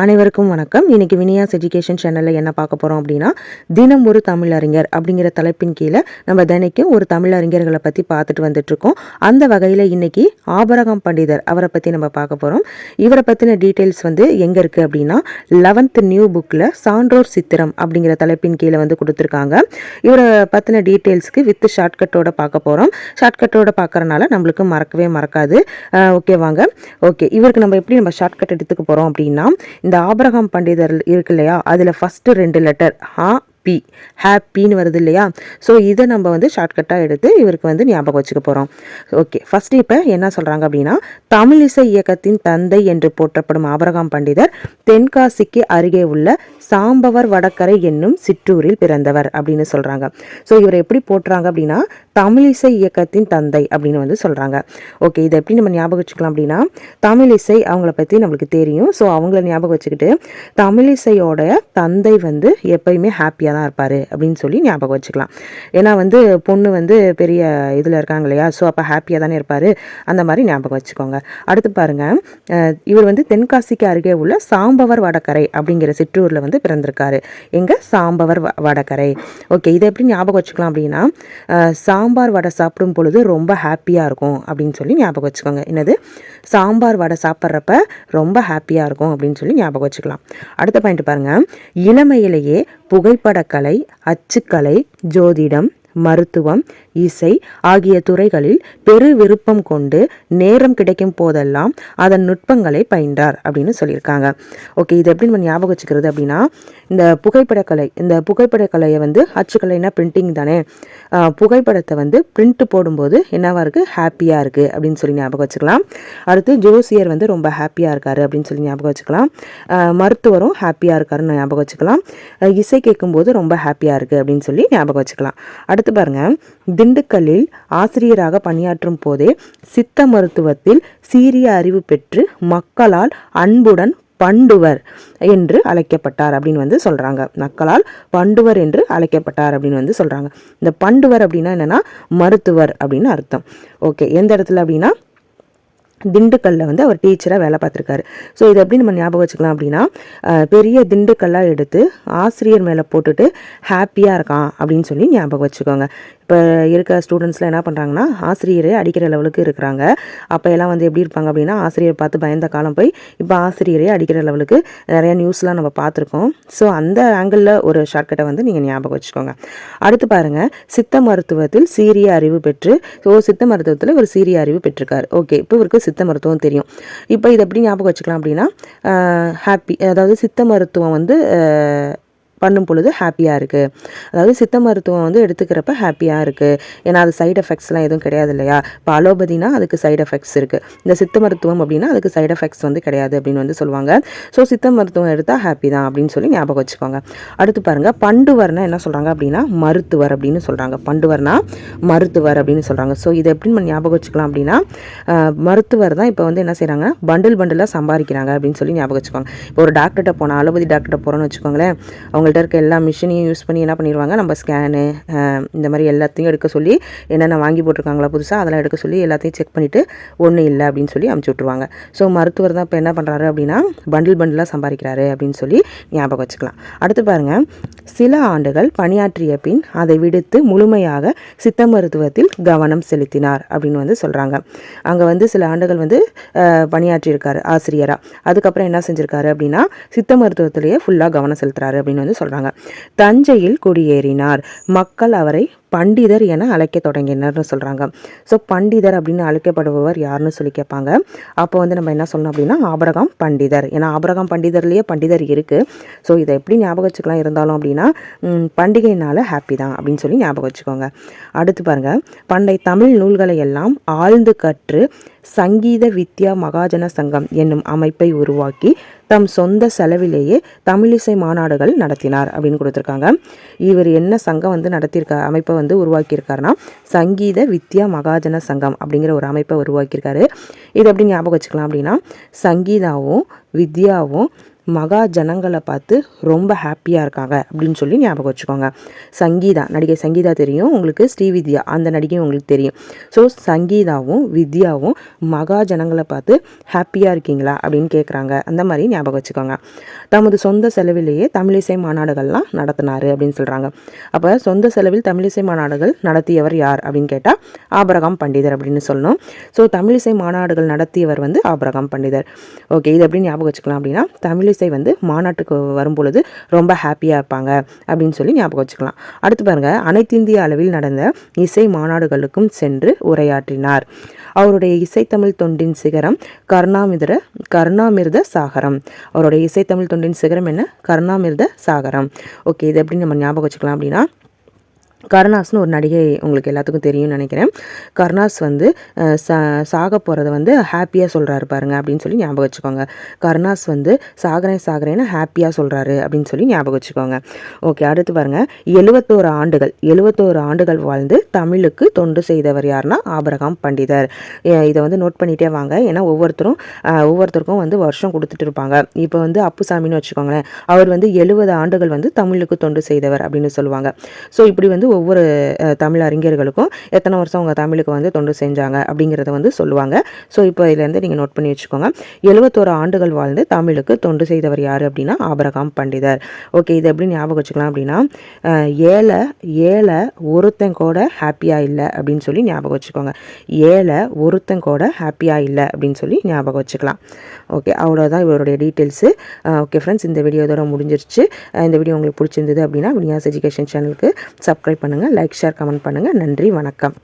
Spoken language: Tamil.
அனைவருக்கும் வணக்கம். இன்றைக்கி வினியாஸ் எஜுகேஷன் சேனலில் என்ன பார்க்க போகிறோம் அப்படின்னா தினம் ஒரு தமிழறிஞர் அப்படிங்கிற தலைப்பின் கீழே நம்ம தினைக்கும் ஒரு தமிழறிஞர்களை பற்றி பார்த்துட்டு வந்துட்ருக்கோம் அந்த வகையில் இன்னைக்கு ஆபரகம் பண்டிதர் அவரை பற்றி நம்ம பார்க்க போகிறோம் இவரை பற்றின டீட்டெயில்ஸ் வந்து எங்கே இருக்குது அப்படின்னா லெவன்த் நியூ புக்கில் சான்றோர் சித்திரம் அப்படிங்கிற தலைப்பின் கீழே வந்து கொடுத்துருக்காங்க. இவரை பற்றின டீட்டெயில்ஸ்க்கு வித் ஷார்ட்கட்டோட பார்க்க போகிறோம் ஷார்ட்கட்டோட பார்க்கறனால நம்மளுக்கு மறக்கவே மறக்காது. ஓகே வாங்க. ஓகே இவருக்கு நம்ம எப்படி நம்ம ஷார்ட்கட் எடுத்துக்க போகிறோம் அப்படின்னா இந்த ஆபரகம் பண்டிதர் இருக்கு இல்லையா அதில் ஃபஸ்ட்டு ரெண்டு லெட்டர் ஹா பி ஹாப்பின்னு வருது இல்லையா? ஸோ இதை நம்ம வந்து ஷார்ட்கட்டாக எடுத்து இவருக்கு வந்து ஞாபகம் வச்சுக்க போகிறோம் ஓகே ஃபஸ்ட்டு இப்போ என்ன சொல்கிறாங்க அப்படின்னா தமிழிசை இயக்கத்தின் தந்தை என்று போற்றப்படும் ஆபரகாம் பண்டிதர் தென்காசிக்கு அருகே உள்ள சாம்பவர் வடக்கரை என்னும் சிற்றூரில் பிறந்தவர் அப்படின்னு சொல்கிறாங்க ஸோ இவரை எப்படி போட்டுறாங்க அப்படின்னா தமிழிசை இயக்கத்தின் தந்தை அப்படின்னு வந்து சொல்கிறாங்க ஓகே இதை எப்படி நம்ம ஞாபகம் வச்சுக்கலாம் அப்படின்னா தமிழிசை அவங்கள பற்றி நம்மளுக்கு தெரியும். ஸோ அவங்கள ஞாபகம் வச்சுக்கிட்டு தமிழிசையோட தந்தை வந்து எப்பயுமே ஹாப்பியாக தான் இருப்பார் அப்படின்னு சொல்லி ஞாபகம் வச்சுக்கலாம். ஏன்னா வந்து பொண்ணு வந்து பெரிய இதில் இருக்காங்க இல்லையா? ஸோ அப்போ ஹாப்பியாக தானே இருப்பார். அந்த மாதிரி ஞாபகம் வச்சுக்கோங்க. அடுத்து பாருங்கள் இவர் வந்து தென்காசிக்கு அருகே உள்ள சாம்பவர் வடகரை அப்படிங்கிற சிற்றூரில் வந்து பிறந்திருக்காரு. எங்கே? சாம்பவர் வ- வடகரை ஓகே இதை எப்படி ஞாபகம் வச்சுக்கலாம் அப்படின்னா சாம்பார் வடை சாப்பிடும் பொழுது ரொம்ப ஹாப்பியாக இருக்கும் அப்படின்னு சொல்லி ஞாபகம் வச்சுக்கோங்க. என்னது? சாம்பார் வடை சாப்பிட்றப்ப ரொம்ப ஹாப்பியாக இருக்கும் அப்படின்னு சொல்லி ஞாபகம் வச்சுக்கலாம். அடுத்த பாயிண்ட் பாருங்கள் இளமையிலேயே புகைப்படக்கலை அச்சுக்கலை ஜோதிடம் மருத்துவம் இசை ஆகிய துறைகளில் பெரு விருப்பம் கொண்டு நேரம் கிடைக்கும் போதெல்லாம் அதன் நுட்பங்களை பயின்றார் அப்படின்னு சொல்லியிருக்காங்க. ஓகே இது எப்படி நம்ம ஞாபகம் வச்சுக்கிறது அப்படின்னா இந்த புகைப்படக்கலை இந்த புகைப்படக்கலையை வந்து அச்சுக்கலைனா பிரிண்டிங் தானே. புகைப்படத்தை வந்து பிரிண்ட் போடும்போது என்னவா இருக்குது ஹாப்பியாக இருக்குது அப்படின்னு சொல்லி ஞாபகம் வச்சுக்கலாம். அடுத்து ஜோசியர் வந்து ரொம்ப ஹாப்பியாக இருக்காரு அப்படின்னு சொல்லி ஞாபகம் வச்சுக்கலாம். மருத்துவரும் ஹாப்பியாக இருக்காருன்னு ஞாபகம் வச்சுக்கலாம். இசை கேட்கும்போது ரொம்ப ஹாப்பியாக இருக்குது அப்படின்னு சொல்லி ஞாபகம் வச்சுக்கலாம். அடுத்து பாருங்க திண்டுக்கல்லில் ஆசிரியராக பணியாற்றும் போதே சித்த மருத்துவத்தில் சீரிய அறிவு பெற்று மக்களால் அன்புடன் பண்டுவர் என்று அழைக்கப்பட்டார் அப்படின்னு வந்து சொல்கிறாங்க மக்களால் பண்டுவர் என்று அழைக்கப்பட்டார் அப்படின்னு வந்து சொல்கிறாங்க இந்த பண்டுவர் அப்படின்னா என்னன்னா மருத்துவர் அப்படின்னு அர்த்தம். ஓகே எந்த இடத்துல அப்படின்னா? திண்டுக்கல்ல வந்து அவர் டீச்சராக வேலை பார்த்துருக்காரு. ஸோ இது எப்படி நம்ம ஞாபகம் வச்சுக்கலாம் அப்படின்னா பெரிய திண்டுக்கல்லாக எடுத்து ஆசிரியர் மேலே போட்டுட்டு ஹாப்பியாக இருக்கான் அப்படின்னு சொல்லி ஞாபகம் வச்சுக்கோங்க. இப்போ இருக்க ஸ்டூடெண்ட்ஸ்லாம் என்ன பண்ணுறாங்கன்னா ஆசிரியரே அடிக்கிற லெவலுக்கு இருக்கிறாங்க. அப்போ எல்லாம் வந்து எப்படி இருப்பாங்க அப்படின்னா ஆசிரியர் பார்த்து பயந்த காலம் போய் இப்போ ஆசிரியரே அடிக்கிற லெவலுக்கு நிறைய நியூஸ்லாம் நம்ம பார்த்துருக்கோம். ஸோ அந்த ஆங்கிளில் ஒரு ஷார்ட்கட்டை வந்து நீங்கள் ஞாபகம் வச்சுக்கோங்க. அடுத்து பாருங்கள் சித்த மருத்துவத்தில் சீரிய அறிவு பெற்று ஸோ சித்த மருத்துவத்தில் ஒரு சீரிய அறிவு பெற்றிருக்காரு. ஓகே இப்போ இவருக்கு சித்த மருத்துவம் தெரியும். இப்போ இதை எப்படி ஞாபகம் வச்சுக்கலாம் அப்படின்னா ஹாப்பி அதாவது சித்த மருத்துவம் வந்து பண்ணும் பொழுது ஹாப்பியாக இருக்குது அதாவது சித்த மருத்துவம் வந்து எடுத்துக்கிறப்ப ஹாப்பியாக இருக்குது ஏன்னா அது சைடு எஃபெக்ட்ஸ்லாம் எதுவும் கிடையாது இல்லையா? இப்போ அலோபதினா அதுக்கு சைடு எஃபெக்ட்ஸ் இருக்குது இந்த சித்த மருத்துவம் அப்படின்னா அதுக்கு சைடு எஃபெக்ட்ஸ் வந்து கிடையாது அப்படின்னு வந்து சொல்லுவாங்க. ஸோ சித்த மருத்துவம் எடுத்தால் ஹாப்பி தான் அப்படின்னு சொல்லி ஞாபகம் வச்சுக்கோங்க. அடுத்து பாருங்கள் பண்டுவர்னா என்ன சொல்கிறாங்க அப்படின்னா மருத்துவர் அப்படின்னு சொல்கிறாங்க பண்டுவர்னா மருத்துவர் அப்படின்னு சொல்கிறாங்க ஸோ இதை எப்படி நம்ம ஞாபகம் வச்சுக்கலாம் அப்படின்னா மருத்துவர் தான் இப்போ வந்து என்ன செய்கிறாங்க பண்டில் பண்டிலாக சம்பாதிக்கிறாங்க அப்படின்னு சொல்லி ஞாபகம் வச்சுக்கோங்க. இப்போ ஒரு டாக்டர்கிட்ட போனால் அலோபதி டாக்டர்கிட்ட போகிறோன்னு வச்சுக்கோங்களேன் அவங்கள்ட்ட இருக்க எல்லா மிஷினையும் யூஸ் பண்ணி என்ன பண்ணிடுவாங்க நம்ம ஸ்கேனு இந்த மாதிரி எல்லாத்தையும் எடுக்க சொல்லி என்னென்ன வாங்கி போட்டிருக்காங்களா புதுசாக அதெல்லாம் எடுக்க சொல்லி எல்லாத்தையும் செக் பண்ணிவிட்டு ஒன்றும் இல்லை அப்படின்னு சொல்லி அமுச்சு விட்ருவாங்க ஸோ மருத்துவர் தான் இப்போ என்ன பண்ணுறாரு அப்படின்னா பண்டில் பண்டிலாக சம்பாதிக்கிறாரு அப்படின்னு சொல்லி ஞாபகம் வச்சுக்கலாம். அடுத்து பாருங்கள் சில ஆண்டுகள் பணியாற்றிய பின் அதை விடுத்து முழுமையாக சித்த மருத்துவத்தில் கவனம் செலுத்தினார் அப்படின்னு வந்து சொல்கிறாங்க அங்கே வந்து சில ஆண்டுகள் வந்து பணியாற்றியிருக்காரு ஆசிரியராக அதுக்கப்புறம் என்ன செஞ்சுருக்காரு அப்படின்னா சித்த மருத்துவத்திலேயே ஃபுல்லாக கவனம் செலுத்துறாரு அப்படின்னு வந்து சொல்கிறாங்க தஞ்சையில் குடியேறினார். மக்கள் அவரை பண்டிதர் என அழைக்க தொடங்கினர்னு சொல்கிறாங்க ஸோ பண்டிதர் அப்படின்னு அழைக்கப்படுபவர் யாருன்னு சொல்லி கேட்பாங்க. அப்போ வந்து நம்ம என்ன சொல்லணும் அப்படின்னா ஆபரகம் பண்டிதர். ஏன்னா ஆபரகம் பண்டிதர்லேயே பண்டிதர் இருக்குது ஸோ இதை எப்படி ஞாபகம் வச்சுக்கலாம் இருந்தாலும் அப்படின்னா பண்டிகையினால் பண்டிகைனால ஹாப்பி தான் அப்படின்னு சொல்லி ஞாபகம் வச்சுக்கோங்க. அடுத்து பாருங்கள் பண்டை தமிழ் நூல்களை எல்லாம் ஆழ்ந்து கற்று சங்கீத வித்யா மகாஜன சங்கம் என்னும் அமைப்பை உருவாக்கி தம் சொந்த செலவிலேயே தமிழிசை மாநாடுகள் நடத்தினார் அப்படின்னு கொடுத்துருக்காங்க. இவர் என்ன சங்கம் வந்து நடத்தியிருக்க அமைப்பை வந்து உருவாக்கியிருக்காருன்னா சங்கீத வித்யா மகாஜன சங்கம் அப்படிங்கிற ஒரு அமைப்பை உருவாக்கியிருக்காரு. இது எப்படி ஞாபகம் வச்சுக்கலாம் அப்படின்னா சங்கீதாவும் வித்யாவும் மகா ஜனங்களை பார்த்து ரொம்ப ஹாப்பியாக இருக்காங்க அப்படின்னு சொல்லி ஞாபகம் வச்சுக்கோங்க. சங்கீதா நடிகை சங்கீதா தெரியும் உங்களுக்கு ஸ்ரீவித்யா அந்த நடிகையும் உங்களுக்கு தெரியும். ஸோ சங்கீதாவும் வித்யாவும் மகா ஜனங்களை பார்த்து ஹாப்பியாக இருக்கீங்களா அப்படின்னு கேட்குறாங்க அந்த மாதிரி ஞாபகம் வச்சுக்கோங்க. தமது சொந்த செலவிலேயே தமிழிசை மாநாடுகள்லாம் நடத்தினாரு அப்படின்னு சொல்கிறாங்க அப்போ சொந்த செலவில் தமிழிசை மாநாடுகள் நடத்தியவர் யார் அப்படின்னு கேட்டால் ஆபரகாம் பண்டிதர் அப்படின்னு சொல்லணும். ஸோ தமிழிசை மாநாடுகள் நடத்தியவர் வந்து ஆபரகாம் பண்டிதர். ஓகே இது எப்படி ஞாபகம் வச்சுக்கலாம் அப்படின்னா தமிழிசை வந்து மாநாட்டுக்கு வரும்பொழுது ரொம்ப ஹாப்பியாக இருப்பாங்க அப்படின்னு சொல்லி ஞாபகம் வச்சுக்கலாம். அடுத்து பாருங்க அனைத்திந்திய அளவில் நடந்த இசை மாநாடுகளுக்கும் சென்று உரையாற்றினார். அவருடைய இசைத்தமிழ் தொண்டின் சிகரம் கருணாமிதர கருணாமிர்த சாகரம். அவருடைய இசைத்தமிழ் தொண்டின் சிகரம் என்ன? கருணாமிர்த சாகரம். ஓகே இது எப்படி நம்ம ஞாபகம் வச்சுக்கலாம் அப்படின்னா கருணாஸ்னு ஒரு நடிகை உங்களுக்கு எல்லாத்துக்கும் தெரியும்னு நினைக்கிறேன். கருணாஸ் வந்து சாக போகிறத வந்து ஹாப்பியாக சொல்கிறாரு பாருங்க அப்படின்னு சொல்லி ஞாபகம் வச்சுக்கோங்க. கருணாஸ் வந்து சாகரேன் சாகரேன்னு ஹாப்பியாக சொல்கிறாரு அப்படின்னு சொல்லி ஞாபகம் வச்சுக்கோங்க. ஓகே அடுத்து பாருங்கள் எழுவத்தோரு ஆண்டுகள் எழுவத்தோரு ஆண்டுகள் வாழ்ந்து தமிழுக்கு தொண்டு செய்தவர் யாருன்னா ஆபரகாம் பண்டிதர். இதை வந்து நோட் பண்ணிட்டே வாங்க. ஏன்னா ஒவ்வொருத்தரும் ஒவ்வொருத்தருக்கும் வந்து வருஷம் கொடுத்துட்டு இருப்பாங்க. இப்போ வந்து அப்புசாமின்னு வச்சுக்கோங்களேன். அவர் வந்து எழுபது ஆண்டுகள் வந்து தமிழுக்கு தொண்டு செய்தவர் அப்படின்னு சொல்லுவாங்க. ஸோ இப்படி வந்து ஒவ்வொரு தமிழ் அறிஞர்களுக்கும் எத்தனை வருஷம் அவங்க தமிழுக்கு வந்து தொண்டு செஞ்சாங்க அப்படிங்கிறத வந்து சொல்லுவாங்க. ஸோ இப்போ இதுலேருந்து நீங்கள் நோட் பண்ணி வச்சுக்கோங்க. எழுபத்தோரு ஆண்டுகள் வாழ்ந்து தமிழுக்கு தொண்டு செய்தவர் யார் அப்படின்னா ஆபரகாம் பண்டிதர். ஓகே இது எப்படி ஞாபகம் வச்சுக்கலாம் அப்படின்னா ஏழை ஏழை ஒருத்தன் கூட ஹாப்பியாக இல்லை அப்படின்னு சொல்லி ஞாபகம் வச்சுக்கோங்க. ஏழை ஒருத்தன் கூட ஹாப்பியாக இல்லை அப்படின்னு சொல்லி ஞாபகம் வச்சுக்கலாம். ஓகே அவ்வளோதான் இவருடைய டீட்டெயில்ஸு ஓகே ஃப்ரெண்ட்ஸ் இந்த வீடியோ இதோட முடிஞ்சிருச்சு. இந்த வீடியோ உங்களுக்கு பிடிச்சிருந்தது அப்படின்னா வினியாஸ் எஜுகேஷன் சேனலுக்கு சப்ஸ்கிரைப் பண்ணுங்கள் லைக் ஷேர் கமெண்ட் பண்ணுங்கள் நன்றி வணக்கம்.